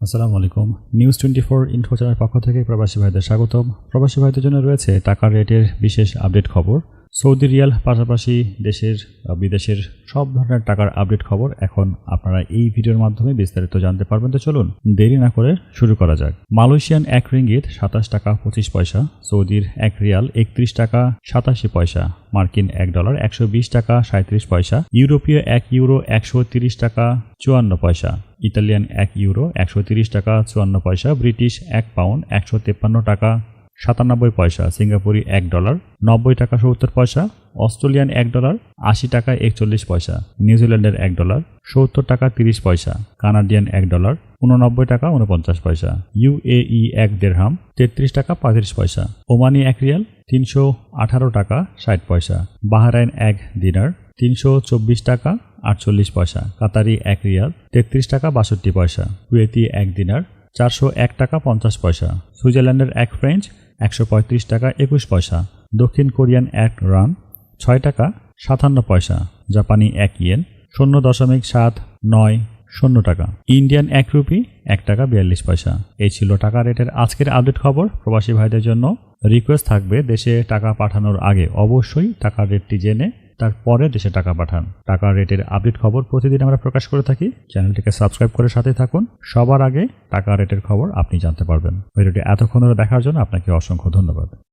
আসসালামু আলাইকুম। News twenty four info চ্যানেলের পক্ষ থেকে প্রবাসী ভাইদের স্বাগতম। প্রবাসী ভাইদের জন্য রয়েছে টাকার রেটের বিশেষ আপডেট খবর। সৌদি রিয়াল পাশাপাশি দেশের বিদেশের সব ধরনের টাকার আপডেট খবর এখন আপনারা এই ভিডিওর মাধ্যমে বিস্তারিত জানতে পারবেন। তো চলুন, দেরি না করে শুরু করা যাক। মালয়েশিয়ান এক রিঙ্গিত সাতাশ টাকা পঁচিশ পয়সা, সৌদির এক রিয়াল একত্রিশ টাকা সাতাশি পয়সা, মার্কিন এক ডলার একশো বিশ টাকা সাঁত্রিশ পয়সা, ইউরোপীয় এক ইউরো একশো তিরিশ টাকা চুয়ান্ন পয়সা, ইতালিয়ান এক ইউরো একশো তিরিশ টাকা চুয়ান্ন পয়সা, ব্রিটিশ এক পাউন্ড একশো তেপ্পান্ন টাকা সাতানব্বই পয়সা, সিঙ্গাপুরি এক ডলার, নব্বই টাকা সত্তর পয়সা, অস্ট্রেলিয়ান এক ডলার, আশি টাকা একচল্লিশ পয়সা, নিউজিল্যান্ডের এক ডলার, সত্তর টাকা তিরিশ পয়সা, কানাডিয়ান এক ডলার, উননব্বই টাকা উনপঞ্চাশ পয়সা, ইউএই এক দেড়হাম, তেত্রিশ টাকা পঁয়ত্রিশ পয়সা, ওমানি এক রিয়াল, তিনশো আঠারো টাকা ষাট পয়সা, বাহারাইন এক দিনার, তিনশো চব্বিশ টাকা আটচল্লিশ পয়সা, কাতারি এক রিয়াল, তেত্রিশ টাকা বাষট্টি পয়সা, কুয়েতি এক দিনার, চারশো এক টাকা পঞ্চাশ পয়সা, সুইজারল্যান্ডের এক ফ্রেঞ্চ একশো পঁয়ত্রিশ টাকা একুশ পয়সা। দক্ষিণ কোরিয়ান এক রান, ছয় টাকা, সাতান্ন পয়সা। জাপানি এক ইয়েন, শূন্য দশমিক সাত নয় শূন্য টাকা। ইন্ডিয়ান এক রুপি, এক টাকা বিয়াল্লিশ পয়সা। এই ছিল টাকা রেটের আজকের আপডেট খবর। প্রবাসী ভাইদের জন্য রিকোয়েস্ট থাকবে দেশে টাকা পাঠানোর আগে। অবশ্যই টাকার রেটটি জেনে তারপরে দেশে টাকা পাঠান। টাকা রেটের আপডেট খবর প্রতিদিন আমরা প্রকাশ করে থাকি। চ্যানেলটিকে সাবস্ক্রাইব করে সাথে থাকুন। সবার আগে টাকা রেটের খবর আপনি জানতে পারবেন। ভিডিওটি এতক্ষণ দেখার জন্য আপনাকে অসংখ্য ধন্যবাদ।